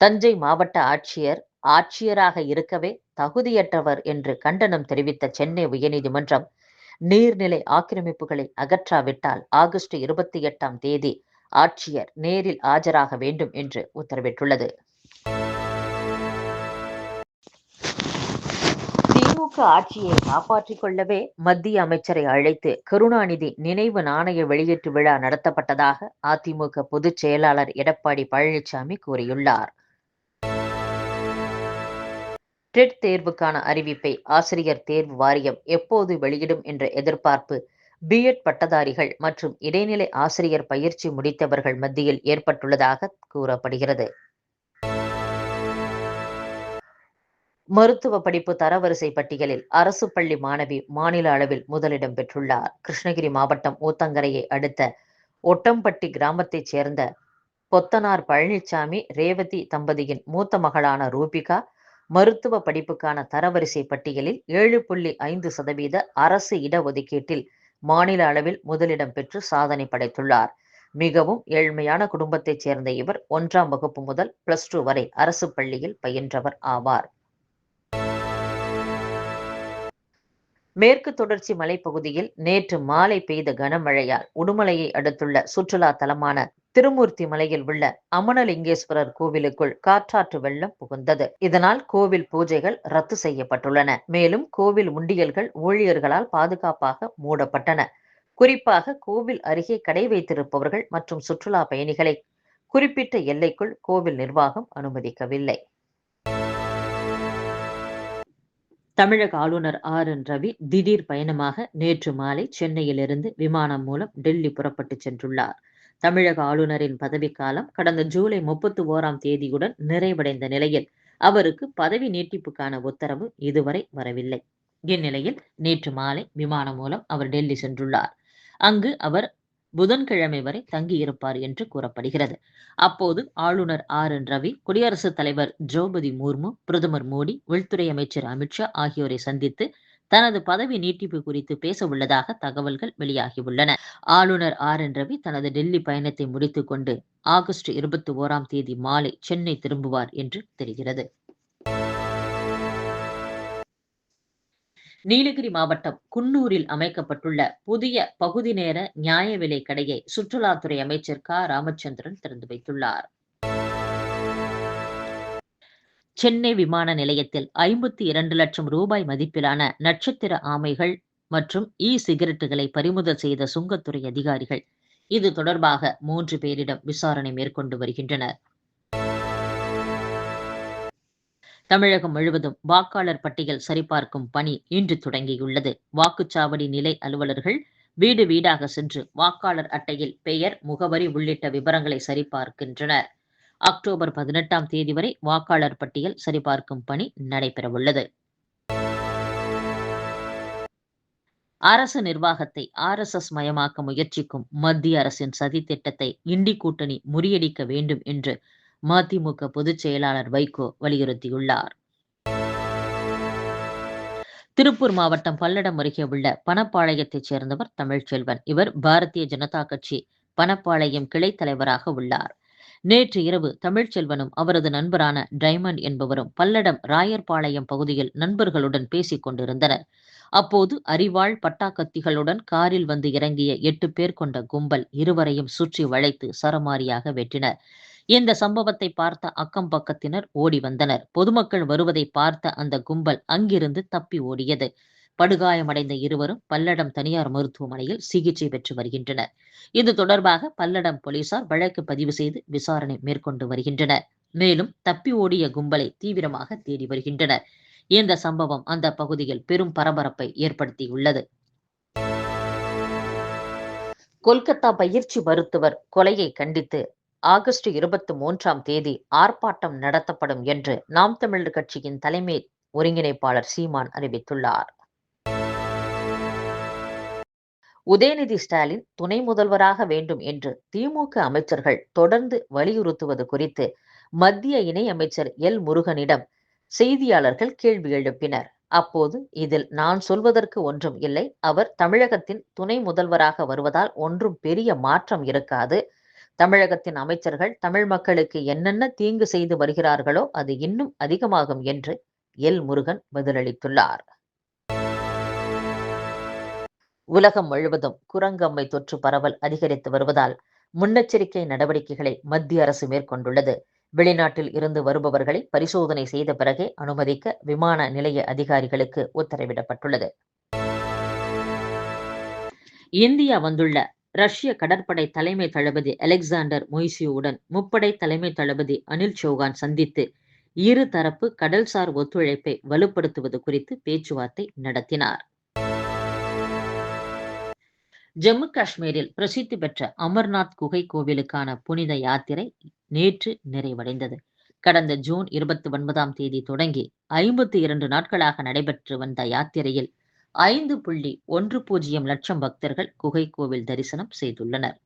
தஞ்சை மாவட்ட ஆட்சியர் ஆட்சியராக இருக்கவே தகுதியற்றவர் என்று கண்டனம் தெரிவித்த சென்னை உயர்நீதிமன்றம் நீர்நிலை ஆக்கிரமிப்புகளை அகற்றாவிட்டால் ஆகஸ்ட் இருபத்தி எட்டாம் தேதி ஆட்சியர் நேரில் ஆஜராக வேண்டும் என்று உத்தரவிட்டுள்ளது. திமுக ஆட்சியை காப்பாற்றிக் கொள்ளவே மத்திய அமைச்சரை அழைத்து கருணாநிதி நினைவு நாணய வெளியீட்டு விழா நடத்தப்பட்டதாக அதிமுக பொதுச் செயலாளர் எடப்பாடி பழனிசாமி கூறியுள்ளார். டெட் தேர்வுக்கான அறிவிப்பை ஆசிரியர் தேர்வு வாரியம் எப்போது வெளியிடும் என்ற எதிர்பார்ப்பு பிஎட் பட்டதாரிகள் மற்றும் இடைநிலை ஆசிரியர் பயிற்சி முடித்தவர்கள் மத்தியில் ஏற்பட்டுள்ளதாக கூறப்படுகிறது. மருத்துவ படிப்பு தரவரிசை பட்டியலில் அரசு பள்ளி மாணவி மாநில அளவில் முதலிடம் பெற்றுள்ளார். கிருஷ்ணகிரி மாவட்டம் ஊத்தங்கரையை அடுத்த ஒட்டம்பட்டி கிராமத்தைச் சேர்ந்த பொத்தனார் பழனிசாமி ரேவதி தம்பதியின் மூத்த மகளான ரூபிகா மருத்துவ படிப்புக்கான தரவரிசை பட்டியலில் ஏழு புள்ளி ஐந்து சதவீத அரசு இடஒதுக்கீட்டில் மாநில அளவில் முதலிடம் பெற்று சாதனை படைத்துள்ளார். மிகவும் ஏழ்மையான குடும்பத்தைச் சேர்ந்த இவர் ஒன்றாம் வகுப்பு முதல் பிளஸ் டூ வரை அரசு பள்ளியில் பயின்றவர் ஆவார். மேற்கு தொடர்ச்சி மலைப்பகுதியில் நேற்று மாலை பெய்த கனமழையால் உடுமலையை அடுத்துள்ள சுற்றுலா தலமான திருமூர்த்தி மலையில் உள்ள அமனலிங்கேஸ்வரர் கோவிலுக்குள் காற்றாற்று வெள்ளம் புகுந்தது. இதனால் கோவில் பூஜைகள் ரத்து செய்யப்பட்டுள்ளன. மேலும் கோவில் உண்டியல்கள் ஊழியர்களால் பாதுகாப்பாக மூடப்பட்டன. குறிப்பாக கோவில் அருகே கடை வைத்திருப்பவர்கள் மற்றும் சுற்றுலா பயணிகளை குறிப்பிட்ட எல்லைக்குள் கோவில் நிர்வாகம் அனுமதிக்கவில்லை. தமிழக ஆளுநர் ஆர் என் ரவி திடீர் பயணமாக நேற்று மாலை சென்னையிலிருந்து விமானம் மூலம் டெல்லி புறப்பட்டு சென்றுள்ளார். தமிழக ஆளுநரின் பதவிக்காலம் கடந்த ஜூலை முப்பத்தி ஓராம் தேதியுடன் நிறைவடைந்த நிலையில் அவருக்கு பதவி நீட்டிப்புக்கான உத்தரவு இதுவரை வரவில்லை. இந்நிலையில் நேற்று மாலை விமானம் மூலம் அவர் டெல்லி சென்றுள்ளார். அங்கு அவர் புதன்கிழமை வரை தங்கியிருப்பார் என்று கூறப்படுகிறது. அப்போது ஆளுநர் ஆர். என். ரவி குடியரசுத் தலைவர் திரௌபதி முர்மு பிரதமர் மோடி உள்துறை அமைச்சர் அமித்ஷா ஆகியோரை சந்தித்து தனது பதவி நீட்டிப்பு குறித்து பேச உள்ளதாக தகவல்கள் வெளியாகியுள்ளன. ஆளுநர் ஆர். என். ரவி தனது டெல்லி பயணத்தை முடித்துக் கொண்டு ஆகஸ்ட் இருபத்தி ஓராம் தேதி மாலை சென்னை திரும்புவார் என்று தெரிகிறது. நீலகிரி மாவட்டம் குன்னூரில் அமைக்கப்பட்டுள்ள புதிய பகுதி நேர நியாய விலை கடையை சுற்றுலாத்துறை அமைச்சர் க. ராமச்சந்திரன் திறந்து வைத்துள்ளார். சென்னை விமான நிலையத்தில் ஐம்பத்தி இரண்டு லட்சம் ரூபாய் மதிப்பிலான நட்சத்திர ஆமைகள் மற்றும் இ சிகரெட்டுகளை பறிமுதல் செய்த சுங்கத்துறை அதிகாரிகள் இது தொடர்பாக மூன்று பேரிடம் விசாரணை மேற்கொண்டு வருகின்றனர். தமிழகம் முழுவதும் வாக்காளர் பட்டியல் சரிபார்க்கும் பணி இன்று தொடங்கியுள்ளது. வாக்குச்சாவடி நிலை அலுவலர்கள் வீடு வீடாக சென்று வாக்காளர் அட்டையில் பெயர் முகவரி உள்ளிட்ட விவரங்களை சரிபார்க்கின்றனர். அக்டோபர் பதினெட்டாம் தேதி வரை வாக்காளர் பட்டியல் சரிபார்க்கும் பணி நடைபெறவுள்ளது. அரசு நிர்வாகத்தை ஆர் எஸ் எஸ் மயமாக்க முயற்சிக்கும் மத்திய அரசின் சதி திட்டத்தை இண்டி கூட்டணி முறியடிக்க வேண்டும் என்று மதிமுக பொதுச் செயலாளர் வைகோ வலியுறுத்தியுள்ளார். திருப்பூர் மாவட்டம் பல்லடம் அருகே உள்ள பணப்பாளையத்தைச் சேர்ந்தவர் தமிழ்ச்செல்வன். இவர் பாரதிய ஜனதா கட்சி பணப்பாளையம் கிளை தலைவராக உள்ளார். நேற்று இரவு தமிழ்ச்செல்வனும் அவரது நண்பரான டைமண்ட் என்பவரும் பல்லடம் ராயர்பாளையம் பகுதியில் நண்பர்களுடன் பேசிக் கொண்டிருந்தனர். அப்போது அறிவாள் பட்டாக்கத்திகளுடன் காரில் வந்து இறங்கிய எட்டு பேர் கொண்ட கும்பல் இருவரையும் சுற்றி வளைத்து சரமாரியாக வெட்டினர். இந்த சம்பவத்தை பார்த்த அக்கம் பக்கத்தினர் ஓடி வந்தனர். பொதுமக்கள் வருவதை பார்த்த அந்த கும்பல் அங்கிருந்து தப்பி ஓடியது. படுகாயமடைந்த இருவரும் பல்லடம் தனியார் மருத்துவமனையில் சிகிச்சை பெற்று வருகின்றனர். இது தொடர்பாக பல்லடம் போலீசார் வழக்கு பதிவு செய்து விசாரணை மேற்கொண்டு வருகின்றனர். மேலும் தப்பி ஓடிய கும்பலை தீவிரமாக தேடி வருகின்றனர். இந்த சம்பவம் அந்த பகுதியில் பெரும் பரபரப்பை ஏற்படுத்தியுள்ளது. கொல்கத்தா பயிற்சி மருத்துவர் கொலையை கண்டித்து ஆகஸ்ட் இருபத்தி மூன்றாம் தேதி ஆர்ப்பாட்டம் நடத்தப்படும் என்று நாம் தமிழர் கட்சியின் தலைமை ஒருங்கிணைப்பாளர் சீமான் அறிவித்துள்ளார். உதயநிதி ஸ்டாலின் துணை முதல்வராக வேண்டும் என்று திமுக அமைச்சர்கள் தொடர்ந்து வலியுறுத்துவது குறித்து மத்திய இணை அமைச்சர் எல் முருகனிடம் செய்தியாளர்கள் கேள்வி எழுப்பினர். அப்போது இதில் நான் சொல்வதற்கு ஒன்றும் இல்லை. அவர் தமிழகத்தின் துணை முதல்வராக வருவதால் ஒன்றும் பெரிய மாற்றம் இருக்காது. தமிழகத்தின் அமைச்சர்கள் தமிழ் மக்களுக்கு என்னென்ன தீங்கு செய்து வருகிறார்களோ அது இன்னும் அதிகமாகும் என்று எல் முருகன் பதிலளித்துள்ளார். உலகம் முழுவதும் குரங்கம்மை தொற்று பரவல் அதிகரித்து வருவதால் முன்னெச்சரிக்கை நடவடிக்கைகளை மத்திய அரசு மேற்கொண்டுள்ளது. வெளிநாட்டில் இருந்து வருபவர்களை பரிசோதனை செய்த பிறகே அனுமதிக்க விமான நிலைய அதிகாரிகளுக்கு உத்தரவிடப்பட்டுள்ளது. இந்தியா வந்துள்ள ரஷ்ய கடற்படை தலைமை தளபதி அலெக்சாண்டர் மொய்சியுடன் முப்படை தலைமை தளபதி அனில் சௌகான் சந்தித்து இரு தரப்பு கடல்சார் ஒத்துழைப்பை வலுப்படுத்துவது குறித்து பேச்சுவார்த்தை நடத்தினார். ஜம்மு காஷ்மீரில் பிரசித்தி பெற்ற அமர்நாத் குகை கோவிலுக்கான புனித யாத்திரை நேற்று நிறைவடைந்தது. கடந்த ஜூன் இருபத்தி ஒன்பதாம் தேதி தொடங்கி ஐம்பத்தி இரண்டு நாட்களாக நடைபெற்று வந்த யாத்திரையில் ஐந்து புள்ளி ஒன்று பூஜ்ஜியம் லட்சம் பக்தர்கள் குகை கோவில் தரிசனம் செய்துள்ளனர்.